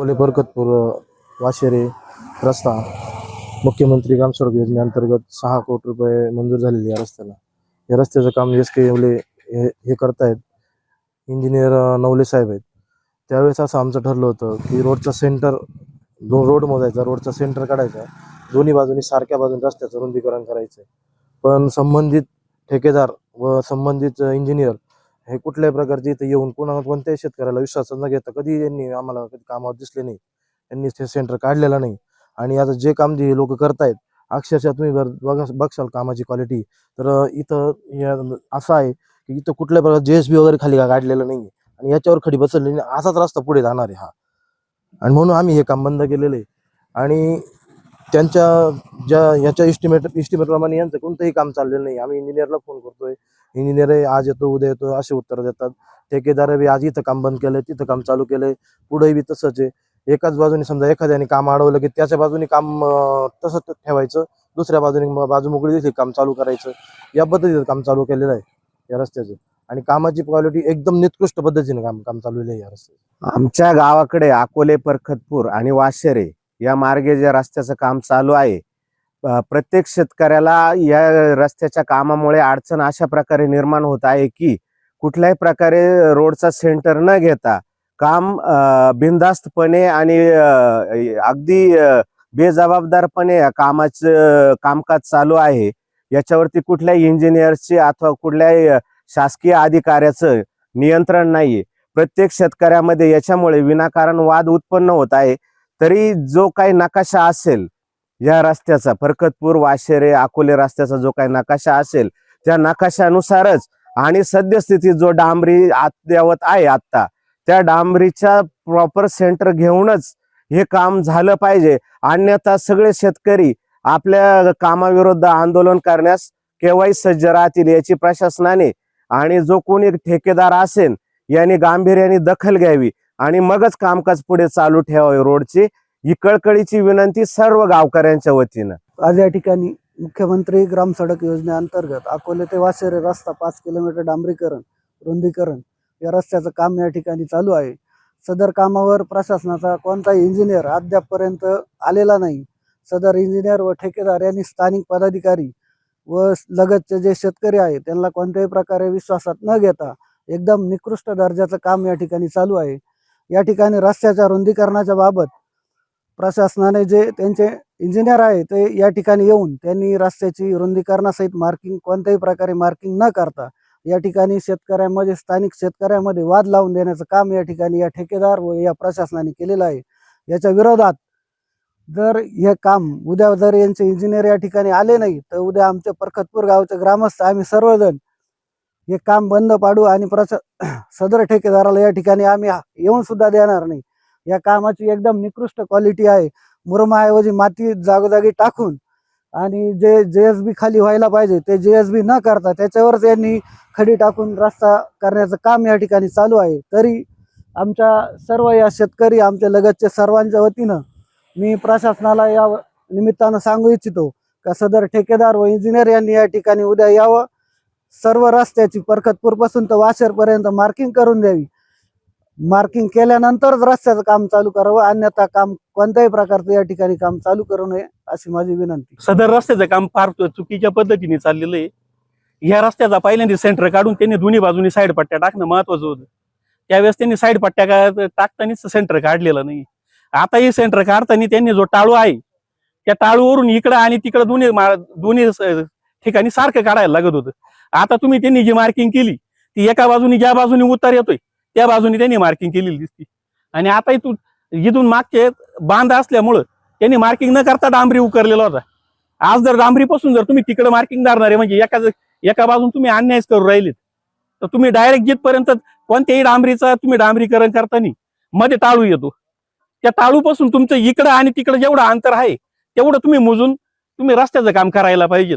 कोले बरकतपूर वाशेरे रस्ता मुख्यमंत्री ग्रामसडक योजनेअंतर्गत सहा कोटी रुपये मंजूर झालेले या रस्त्याला. या रस्त्याचं काम एस के येवले हे हे करतायत. इंजिनियर नवले साहेब आहेत. त्यावेळेस असं आमचं ठरलं होतं की रोडचा सेंटर दोन रोड मोजायचा रोडचा सेंटर काढायचा दोन्ही बाजूनी सारख्या बाजूने रस्त्याचं रुंदीकरण करायचं पण संबंधित ठेकेदार व संबंधित इंजिनियर हे कुठल्याही प्रकारचे इथं येऊन कोणा कोणत्याही शेतकऱ्याला विश्वास न घेता कधी यांनी आम्हाला कधी कामावर दिसले नाही. यांनी ते सेंटर काढलेलं नाही. आणि आता जे काम जे लोक करतायत अक्षरशः तुम्ही जर बघा बघशाल कामाची क्वालिटी तर इथं या असं आहे की इथं कुठल्या प्रकार जे एस बी वगैरे खाली काढलेलं नाही आणि याच्यावर खडी बसवलेली नाही असाच रस्ता पुढे जाणार आहे हा. आणि म्हणून आम्ही हे काम बंद केलेलं आहे. आणि त्यांच्या ज्या याच्या इस्टिमेट इस्टिमेटप्रमाणे यांचं कोणतंही काम चाललेलं नाही. आम्ही इंजिनियरला फोन करतोय. इंजिनियर आज येतो उद्या येतो असे उत्तर देतात. ठेकेदार बी आज इथं काम बंद केलंय तिथं काम चालू केलंय पुढेही बी तसंच आहे. एकाच बाजूने समजा एखाद्याने काम अडवलं की त्याच्या बाजूने काम तसंच ठेवायचं. दुसऱ्या बाजूने बाजू मोकळी देखील काम चालू करायचं. या पद्धतीचं काम चालू केलेलं आहे या रस्त्याचं. आणि कामाची क्वालिटी एकदम निकृष्ट पद्धतीने काम काम चालू आहे या रस्त्याचं. आमच्या गावाकडे अकोले परखतपूर आणि वाशेरे या मार्गे ज्या रस्त्याचं काम चालू आहे प्रत्येक शेतकऱ्याला या रस्त्याच्या कामामुळे अडचण अशा प्रकारे निर्माण होत आहे की कुठल्याही प्रकारे रोडचा सेंटर न घेता काम बिनधास्तपणे आणि अगदी बेजबाबदारपणे या कामाचं कामकाज चालू आहे. याच्यावरती कुठल्याही इंजिनियरची अथवा कुठल्याही शासकीय अधिकाऱ्याचं नियंत्रण नाही प्रत्येक शेतकऱ्यामध्ये याच्यामुळे विनाकारण वाद उत्पन्न होत आहे. तरी जो काही नकाशा असेल या रस्त्याचा फरकतपूर वाशेरे अकोले रस्त्याचा जो काही नकाशा असेल त्या नकाशानुसारच आणि सद्यस्थितीत जो डांबरी अद्यावत आहे आत्ता त्या डांबरीच्या प्रॉपर सेंटर घेऊनच हे काम झालं पाहिजे. अन्यथा सगळे शेतकरी आपल्या कामाविरुद्ध आंदोलन करण्यास केव्हाही सज्ज राहतील याची प्रशासनाने आणि जो कोणी ठेकेदार असेल यांनी गांभीर्याने दखल घ्यावी आणि मगच कामकाज पुढे चालू ठेवावे रोडची. ही कळकळीची विनंती सर्व गावकऱ्यांच्या वतीनं. आज या ठिकाणी मुख्यमंत्री ग्राम सडक योजनेअंतर्गत अकोले ते वासेरे रस्ता पाच किलोमीटर डांबरीकरण रुंदीकरण या रस्त्याचं काम या ठिकाणी चालू आहे. सदर कामावर प्रशासनाचा कोणताही इंजिनियर अद्यापपर्यंत आलेला नाही. सदर इंजिनियर व ठेकेदार यांनी स्थानिक पदाधिकारी व लगतचे जे शेतकरी आहेत त्यांना कोणत्याही प्रकारे विश्वासात न घेता एकदम निकृष्ट दर्जाचं काम या ठिकाणी चालू आहे. या ठिकाणी रस्त्याच्या रुंदीकरणाच्या बाबत प्रशासनाने जे त्यांचे इंजिनियर आहे ते या ठिकाणी येऊन त्यांनी रस्त्याची रुंदीकरणासहित मार्किंग कोणत्याही प्रकारे मार्किंग न करता या ठिकाणी शेतकऱ्यांमध्ये स्थानिक शेतकऱ्यामध्ये वाद लावून देण्याचं काम या ठिकाणी या ठेकेदार व या प्रशासनाने केलेलं आहे. याच्या विरोधात जर हे काम उद्या जर यांचे इंजिनियर या ठिकाणी आले नाही तर उद्या आमच्या परखतपूर गावचे ग्रामस्थ आम्ही सर्वजण हे काम बंद पाडू आणि प्रशा सदर ठेकेदाराला या ठिकाणी आम्ही येऊन सुद्धा देणार नाही. या कामाची एकदम निकृष्ट क्वालिटी आहे. मुरमाऐवजी माती जागोजागी टाकून आणि जे जे एस बी खाली व्हायला पाहिजे ते जे एस बी न करता त्याच्यावरच यांनी खडी टाकून रस्ता करण्याचं काम या ठिकाणी चालू आहे. तरी आमच्या सर्व या शेतकरी आमच्या लगतच्या सर्वांच्या वतीनं मी प्रशासनाला या निमित्तानं सांगू इच्छितो का सदर ठेकेदार व इंजिनियर यांनी या ठिकाणी उद्या यावं. सर्व रस्त्याची परखतपूरपासून तर वाशेरपर्यंत मार्किंग करून द्यावी. मार्किंग केल्यानंतरच रस्त्याचं काम चालू करावं. अन्यथा काम कोणत्याही प्रकारचं या ठिकाणी काम चालू करू नये अशी माझी विनंती. सदर रस्त्याचं काम फार चुकीच्या पद्धतीने चाललेलं आहे. ह्या रस्त्याचा पहिल्यांदा सेंटर काढून त्यांनी दोन्ही बाजूनी साईड पट्ट्या टाकणं महत्वाचं होतं. त्यावेळेस त्यांनी साईड पट्ट्या का टाकतानीच सेंटर काढलेलं नाही. आता हे सेंटर काढताना त्यांनी जो टाळू आहे त्या टाळूवरून इकडं आणि तिकडं दोन्ही दोन्ही ठिकाणी सारखं काढायला लागत होतं. आता तुम्ही त्यांनी जी मार्किंग केली ती एका बाजूनी ज्या बाजूनी उतार येतोय त्या बाजूनी त्यांनी मार्किंग केलेली दिसती. आणि आता इथून इथून मागचे बांध असल्यामुळं त्यांनी मार्किंग न करता डांबरी उकरलेला होता. आज जर डांबरीपासून जर तुम्ही तिकडे मार्किंग धरणार म्हणजे एका एका बाजून तुम्ही अन्यायच करू राहिलेत तर तुम्ही डायरेक्ट जिथपर्यंत कोणत्याही डांबरीचा तुम्ही डांबरीकरण करताना मध्ये टाळू येतो. त्या टाळूपासून तुमचं इकडं आणि तिकडं जेवढं अंतर आहे तेवढं तुम्ही मोजून तुम्ही रस्त्याचं काम करायला पाहिजे.